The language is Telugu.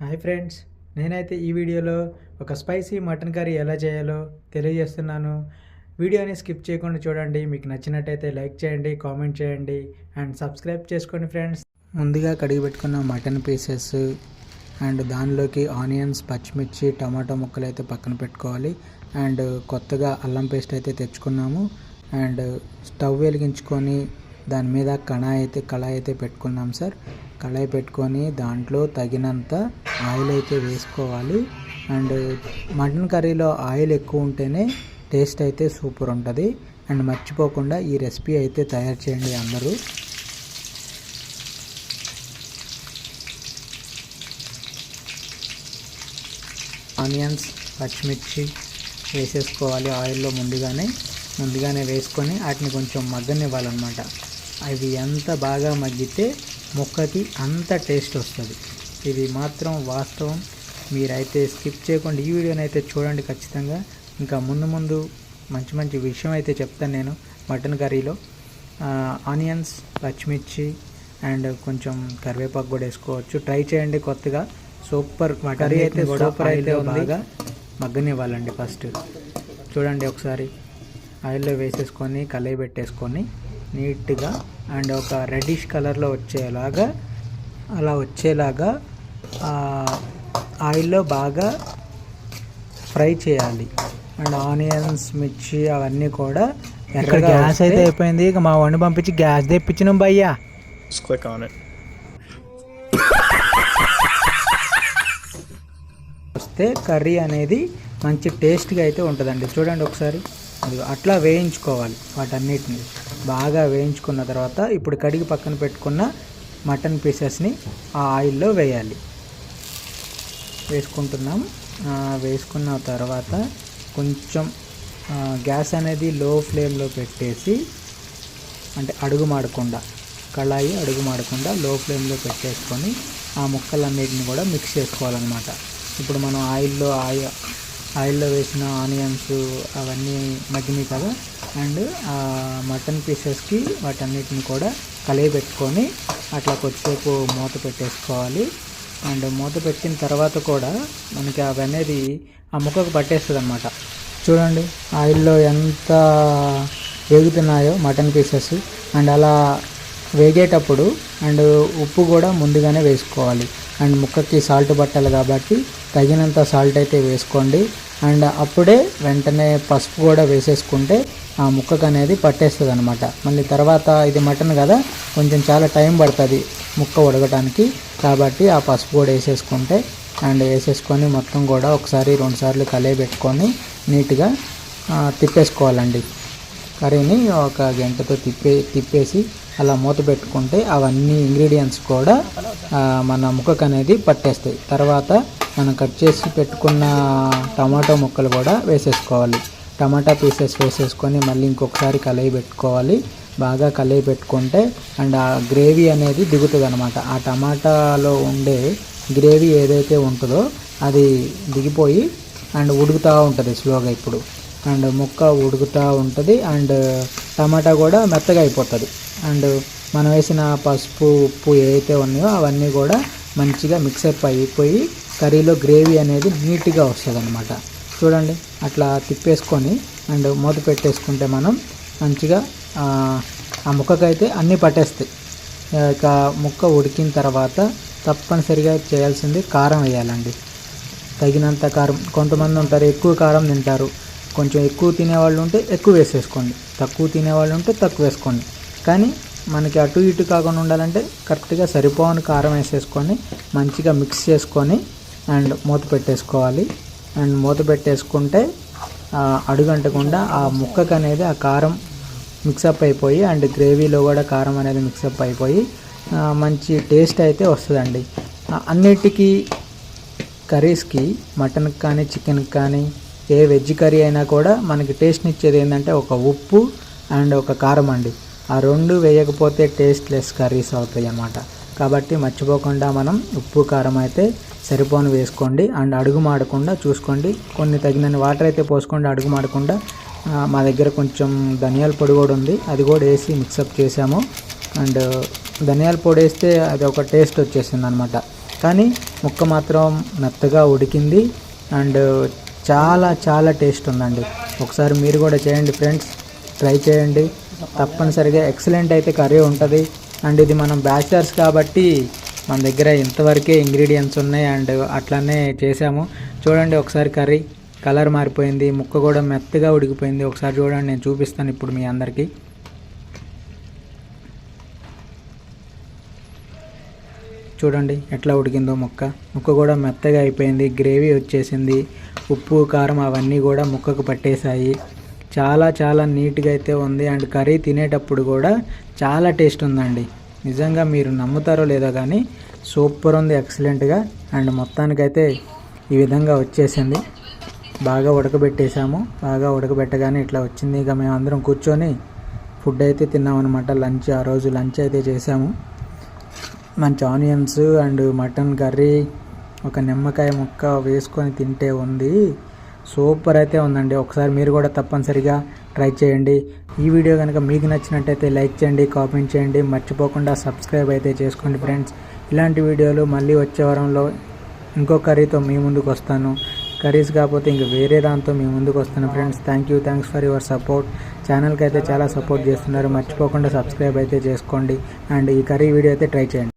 హాయ్ ఫ్రెండ్స్ నేనైతే ఈ వీడియోలో ఒక స్పైసీ మటన్ కర్రీ ఎలా చేయాలో తెలియజేస్తున్నాను. వీడియోని స్కిప్ చేయకుండా చూడండి మీకు నచ్చినట్టయితే లైక్ చేయండి కామెంట్ చేయండి అండ్ సబ్స్క్రైబ్ చేసుకోండి ఫ్రెండ్స్. ముందుగా కడిగి పెట్టుకున్న మటన్ పీసెస్ అండ్ దానిలోకి ఆనియన్స్ పచ్చిమిర్చి టమాటో ముక్కలు అయితే పక్కన పెట్టుకోవాలి. అండ్ కొత్తగా అల్లం పేస్ట్ అయితే తెచ్చుకున్నాము. అండ్ స్టవ్ వెలిగించుకొని దాని మీద కళాయి అయితే కళాయి అయితే పెట్టుకున్నాం సార్. కళాయి పెట్టుకొని దాంట్లో తగినంత ఆయిల్ అయితే వేసుకోవాలి. అండ్ మటన్ కర్రీలో ఆయిల్ ఎక్కువ ఉంటేనే టేస్ట్ అయితే సూపర్ ఉంటుంది. అండ్ మర్చిపోకుండా ఈ రెసిపీ అయితే తయారు చేయండి అందరూ. ఆనియన్స్ పచ్చిమిర్చి వేసేసుకోవాలి ఆయిల్లో ముందుగానే. ముందుగానే వేసుకొని వాటిని కొంచెం మగ్గనివ్వాలన్నమాట. అవి ఎంత బాగా మగ్గితే ముక్కకి అంత టేస్ట్ వస్తుంది. ఇది మాత్రం వాస్తవం. మీరైతే స్కిప్ చేయకుండా ఈ వీడియోని అయితే చూడండి ఖచ్చితంగా. ఇంకా ముందు ముందు మంచి మంచి విషయం అయితే చెప్తాను నేను మటన్ కర్రీలో. ఆనియన్స్ పచ్చిమిర్చి అండ్ కొంచెం కరివేపాకు కూడా వేసుకోవచ్చు. ట్రై చేయండి కొత్తగా. సూపర్ కర్రీ అయితే సూపర్ అయితే బాగా మగ్గనివ్వాలండి ఫస్ట్. చూడండి ఒకసారి. ఆయిల్లో వేసేసుకొని కలయి పెట్టేసుకొని నీట్గా అండ్ ఒక రెడిష్ కలర్లో వచ్చేలాగా అలా వచ్చేలాగా ఆ, ఆయిల్లో బాగా ఫ్రై చేయాలి. అండ్ ఆనియన్స్ మిర్చి అవన్నీ కూడా ఇక్కడ గ్యాస్ అయితే అయిపోయింది. ఇక మా వాడిని పంపించి గ్యాస్ తెప్పించినాం భయ్యా. వస్తే కర్రీ అనేది మంచి టేస్ట్గా అయితే ఉంటుందండి. చూడండి ఒకసారి. అట్లా వేయించుకోవాలి వాటన్నిటిని. బాగా వేయించుకున్న తర్వాత ఇప్పుడు కడిగి పక్కన పెట్టుకున్న మటన్ పీసెస్ని ఆ ఆయిల్లో వేయాలి. వేసుకుంటున్నాం. వేసుకున్న తర్వాత కొంచెం గ్యాస్ అనేది లో ఫ్లేమ్లో పెట్టేసి అంటే అడుగు మాడకుండా కళాయి అడుగు మాడకుండా లో ఫ్లేమ్లో పెట్టేసుకొని ఆ ముక్కలన్నిటిని కూడా మిక్స్ చేసుకోవాలన్నమాట. ఇప్పుడు మనం ఆయిల్లో ఆయిల్ ఆయిల్లో వేసిన ఆనియన్స్ అవన్నీ మగ్గినాయి కదా అండ్ ఆ మటన్ పీసెస్కి వాటన్నిటిని కూడా కలిగి పెట్టుకొని అట్లా కొద్దిసేపు మూత పెట్టేసుకోవాలి. అండ్ మూత పెట్టిన తర్వాత కూడా మనకి అవి అనేది ఆ ముక్కకు పట్టేస్తుంది అనమాట చూడండి ఆయిల్లో ఎంత వేగుతున్నాయో మటన్ పీసెస్. అండ్ అలా వేగేటప్పుడు అండ్ ఉప్పు కూడా ముందుగానే వేసుకోవాలి. అండ్ ముక్కకి సాల్ట్ పట్టాలి కాబట్టి తగినంత సాల్ట్ అయితే వేసుకోండి. అండ్ అప్పుడే వెంటనే పసుపు కూడా వేసేసుకుంటే ఆ ముక్కకు అనేది పట్టేస్తుంది అనమాట మళ్ళీ తర్వాత ఇది మటన్ కదా కొంచెం చాలా టైం పడుతుంది ముక్క ఉడకటానికి. కాబట్టి ఆ పసుపు కూడా వేసేసుకుంటే అండ్ వేసేసుకొని మొత్తం కూడా ఒకసారి రెండు సార్లు పెట్టుకొని నీట్గా తిప్పేసుకోవాలండి. కర్రీని ఒక గంటతో తిప్పే తిప్పేసి అలా మూత పెట్టుకుంటే అవన్నీ ఇంగ్రీడియంట్స్ కూడా మన ముక్కకు అనేది పట్టేస్తాయి. తర్వాత మనం కట్ చేసి పెట్టుకున్న టమాటో ముక్కలు కూడా వేసేసుకోవాలి. టమాటా పీసెస్ వేసేసుకొని మళ్ళీ ఇంకొకసారి కలయి పెట్టుకోవాలి. బాగా కలయి పెట్టుకుంటే అండ్ ఆ గ్రేవీ అనేది దిగుతుంది అనమాట ఆ టమాటాలో ఉండే గ్రేవీ ఏదైతే ఉంటుందో అది దిగిపోయి అండ్ ఉడుకుతూ ఉంటుంది స్లోగా ఇప్పుడు. అండ్ ముక్క ఉడుకుతూ ఉంటుంది అండ్ టమాటా కూడా మెత్తగా అయిపోతుంది. అండ్ మనం వేసిన పసుపు ఉప్పు ఏవైతే ఉన్నాయో అవన్నీ కూడా మంచిగా మిక్సప్ అయిపోయి కర్రీలో గ్రేవీ అనేది నీట్గా వస్తుంది అనమాట చూడండి అట్లా తిప్పేసుకొని అండ్ మూత పెట్టేసుకుంటే మనం మంచిగా ఆ, ముక్కకైతే అన్నీ పట్టేస్తాయి. ఇక ముక్క ఉడికిన తర్వాత తప్పనిసరిగా చేయాల్సింది కారం వేయాలండి. తగినంత కారం కొంతమంది ఉంటారు ఎక్కువ కారం తింటారు. కొంచెం ఎక్కువ తినేవాళ్ళు ఉంటే ఎక్కువ వేసేసుకోండి. తక్కువ తినేవాళ్ళు ఉంటే తక్కువ వేసుకోండి. కానీ మనకి అటు ఇటు కాకుండా ఉండాలంటే కరెక్ట్గా సరిపోని కారం వేసేసుకొని మంచిగా మిక్స్ చేసుకొని అండ్ మూత పెట్టేసుకోవాలి. అండ్ మూత పెట్టేసుకుంటే అడుగంటకుండా ఆ ముక్కకు అనేది ఆ కారం మిక్సప్ అయిపోయి అండ్ గ్రేవీలో కూడా కారం అనేది మిక్సప్ అయిపోయి మంచి టేస్ట్ అయితే వస్తుందండి. అన్నిటికీ కర్రీస్కి మటన్కి కానీ చికెన్కి కానీ ఏ వెజ్ కర్రీ అయినా కూడా మనకి టేస్ట్ని ఇచ్చేది ఏంటంటే ఒక ఉప్పు అండ్ ఒక కారం అండి. ఆ రెండు వేయకపోతే టేస్ట్లెస్ కర్రీస్ అవుతాయి అన్నమాట కాబట్టి మర్చిపోకుండా మనం ఉప్పు కారం అయితే సరిపోను వేసుకోండి. అండ్ అడుగు మాడకుండా చూసుకోండి. కొన్ని తగినన్ని వాటర్ అయితే పోసుకోండి. అడుగు మాడకుండా మా దగ్గర కొంచెం ధనియాల పొడి కూడా ఉంది. అది కూడా వేసి మిక్సప్ చేసాము. అండ్ ధనియాల పొడి వేస్తే అది ఒక టేస్ట్ వచ్చేసింది అనమాట కానీ ముక్క మాత్రం మెత్తగా ఉడికింది. అండ్ చాలా చాలా టేస్ట్ ఉందండి. ఒకసారి మీరు కూడా చేయండి ఫ్రెండ్స్. ట్రై చేయండి. తప్పనిసరిగా ఎక్సలెంట్ అయితే కర్రీ ఉంటుంది. అండ్ ఇది మనం బ్యాచిలర్స్ కాబట్టి మన దగ్గర ఇంతవరకే ఇంగ్రీడియంట్స్ ఉన్నాయి అండ్ అట్లానే చేసాము. చూడండి ఒకసారి కర్రీ కలర్ మారిపోయింది ముక్క కూడా మెత్తగా ఉడికిపోయింది. ఒకసారి చూడండి నేను చూపిస్తాను ఇప్పుడు మీ అందరికీ. చూడండి ఎట్లా ఉడికిందో ముక్క. ముక్క కూడా మెత్తగా అయిపోయింది గ్రేవీ వచ్చేసింది. ఉప్పు కారం అవన్నీ కూడా ముక్కకు పట్టేశాయి. చాలా చాలా నీట్గా అయితే ఉంది. అండ్ కర్రీ తినేటప్పుడు కూడా చాలా టేస్ట్ ఉందండి. నిజంగా మీరు నమ్ముతారో లేదో కానీ సూపర్ ఉంది ఎక్సలెంట్గా. అండ్ మొత్తానికైతే ఈ విధంగా వచ్చేసింది. బాగా ఉడకబెట్టేసాము. బాగా ఉడకబెట్టగానే ఇట్లా వచ్చింది. ఇక మేము అందరం కూర్చొని ఫుడ్ అయితే తిన్నామన్నమాట లంచ్ ఆ రోజు లంచ్ అయితే చేసాము. మంచి ఆనియన్స్ అండ్ మటన్ కర్రీ ఒక నిమ్మకాయ ముక్క వేసుకొని తింటే ఉంది. సూపర్ అయితే ఉందండి. ఒకసారి మీరు కూడా తప్పనిసరిగా ట్రై చేయండి. ఈ వీడియో కనుక మీకు నచ్చినట్టయితే లైక్ చేయండి కామెంట్ చేయండి. మర్చిపోకుండా సబ్స్క్రైబ్ అయితే చేసుకోండి ఫ్రెండ్స్. ఇలాంటి వీడియోలు మళ్ళీ వచ్చే వారంలో ఇంకో కర్రీతో మీ ముందుకు వస్తాను. కర్రీస్ కాకపోతే ఇంక వేరే దాంతో మీ ముందుకు వస్తాను friends. Thank you thanks for your support ఛానల్కి అయితే చాలా సపోర్ట్ చేస్తున్నారు. మర్చిపోకుండా సబ్స్క్రైబ్ అయితే చేసుకోండి. అండ్ ఈ కర్రీ వీడియో అయితే ట్రై చేయండి.